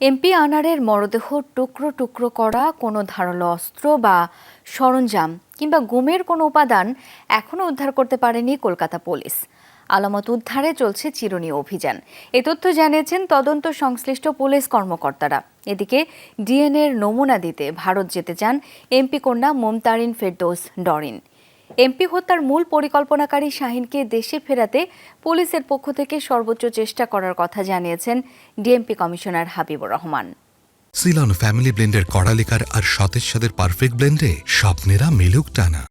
MP আনারের মরদেহ টুকরো টুকরো করা, কোনো ধারালো অস্ত্র বা সরঞ্জাম কিংবা গুমের কোনো উপাদান এখনও উদ্ধার করতে পারেনি কলকাতা পুলিশ। আলামত উদ্ধারে চলছে চিরুনি অভিযান। এ তথ্য জানিয়েছেন তদন্ত সংশ্লিষ্ট পুলিশ কর্মকর্তারা। এদিকে ডিএনএর নমুনা দিতে ভারত যেতে চান এমপি কন্যা মমতারিন ফেরদৌস ডরিন। এমপি হত্যার মূল পরিকল্পনাকারী শাহিনকে দেশে ফেরাতে পুলিশের পক্ষ থেকে সর্বোচ্চ চেষ্টা করার কথা জানিয়েছেন DMP commissioner Habibur Rahman. Ceylon family ব্লেন্ডের কড়ালিকার আর সতেজ সাদের পারফেক্ট ব্লেন্ডে স্বপ্নেরা মেলুক টানা।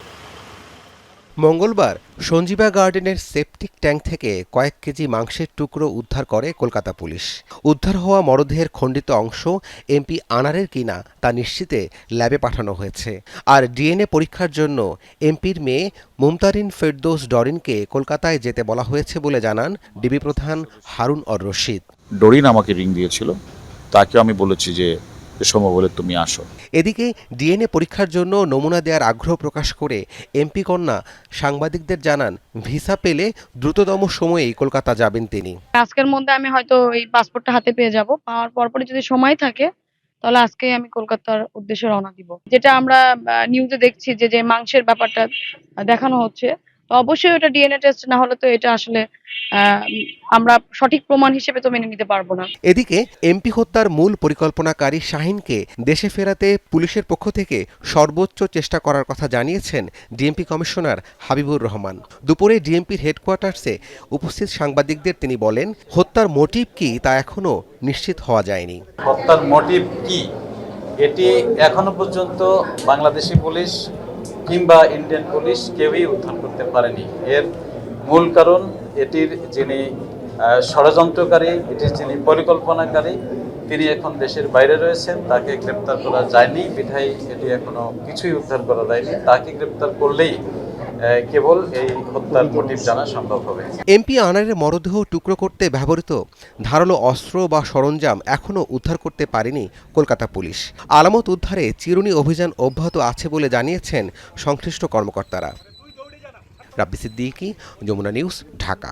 মঙ্গলবার সঞ্জীবা গার্ডেনের সেপটিক ট্যাঙ্ক থেকে কয়েক কেজি মাংসের টুকরো উদ্ধার করে কলকাতা পুলিশ। উদ্ধার হওয়া মরদেহের খণ্ডিত অংশ এমপি আনারের কিনা তা নিশ্চিতে ল্যাবে পাঠানো হয়েছে। আর ডিএনএ পরীক্ষার জন্য এমপির মেয়ে মুমতারিন ফেরদোস ডরিনকে কলকাতায় যেতে বলা হয়েছে বলে জানান ডিবি প্রধান হারুন অর রশিদ। ডরিন আমাকে রিং দিয়েছিল। তাকে আমি বলেছি যে সম্ভব হলে তুমি আসো। এদিকে ডিএনএ পরীক্ষার জন্য নমুনা দেওয়ার আগ্রহ প্রকাশ করে এমপি কন্যা সাংবাদিকদের জানান ভিসা পেলে দ্রুততম সময়েই কলকাতা যাবেন তিনি। আজকের মধ্যে আমি হয়তো এই পাসপোর্টটা হাতে পেয়ে যাব। পাওয়ার পরপরই যদি সময় থাকে তাহলে আজকেই আমি কলকাতার উদ্দেশ্যে রওনা দিব। যেটা আমরা নিউজে দেখছি যে যে মাংসের ব্যাপারটা দেখানো হচ্ছে অবশ্যই ওটা ডিএনএ টেস্ট না হলে তো এটা আসলে আমরা সঠিক প্রমাণ হিসেবে তো মেনে নিতে পারব না। এদিকে এমপি হত্যার মূল পরিকল্পনাকারী শাহিনকে দেশে ফেরাতে পুলিশের পক্ষ থেকে সর্বোচ্চ চেষ্টা করার কথা জানিয়েছেন ডিএমপি কমিশনার হাবিবুর রহমান। দুপুরে ডিএমপির হেডকোয়ার্টার্সে উপস্থিত সাংবাদিকদের তিনি বলেন হত্যার মোটিভ কি তা এখনও নিশ্চিত হওয়া যায়নি। হত্যার মোটিভ কি? এটি এখনও পর্যন্ত বাংলাদেশি পুলিশ কিংবা ইন্ডিয়ান পুলিশ কেউই উদ্ধার করতে পারেনি। এর মূল কারণ এটির যিনি ষড়যন্ত্রকারী, এটির যিনি পরিকল্পনাকারী, তিনি এখন দেশের বাইরে রয়েছেন। তাকে গ্রেপ্তার করা যায়নি বিধায় এটি এখনও কিছুই উদ্ধার করা যায়নি। তাকে গ্রেপ্তার করলেই কেবল এই হত্যার মোটিভ জানা সম্ভব হবে। এমপি আনারের মরদেহ টুকরো করতে ব্যবহৃত ধারালো অস্ত্র বা সরঞ্জাম এখনও উদ্ধার করতে পারেনি কলকাতা পুলিশ। আলামত উদ্ধারে চিরুনি অভিযান অব্যাহত আছে বলে জানিয়েছেন সংশ্লিষ্ট কর্মকর্তারা। রাব্বি সিদ্দিকি, যমুনা নিউজ, ঢাকা।